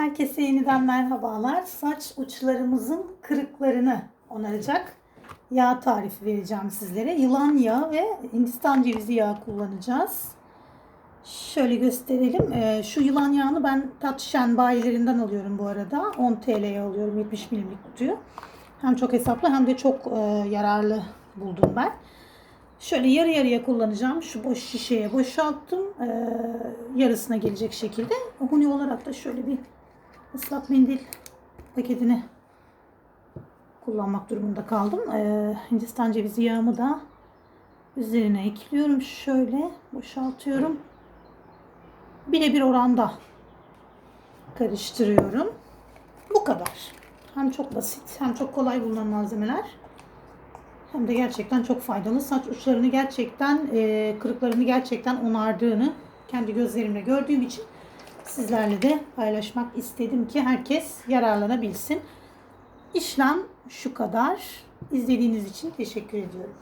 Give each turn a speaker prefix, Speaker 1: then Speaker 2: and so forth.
Speaker 1: Herkese yeniden merhabalar. Saç uçlarımızın kırıklarını onaracak yağ tarifi vereceğim sizlere. Yılan yağı ve Hindistan cevizi yağı kullanacağız. Şöyle gösterelim. Ee, şu yılan yağını ben Tatşen bayilerinden alıyorum bu arada. 10 TL'ye alıyorum 70 milimlik kutuyu. Hem çok hesaplı hem de çok e, yararlı buldum ben. Şöyle yarı yarıya kullanacağım. Şu boş şişeye boşalttım. Ee, yarısına gelecek şekilde. Huni olarak da şöyle bir ıslak mendil paketini kullanmak durumunda kaldım. Ee, Hindistan cevizi yağımı da üzerine ekliyorum. Şöyle boşaltıyorum. Birebir oranda karıştırıyorum. Bu kadar. Hem çok basit hem çok kolay bulunan malzemeler. Hem de gerçekten çok faydalı. Saç uçlarını gerçekten, e, kırıklarını gerçekten onardığını kendi gözlerimle gördüğüm için sizlerle de paylaşmak istedim ki herkes yararlanabilsin. İşlem şu kadar. İzlediğiniz için teşekkür ediyorum.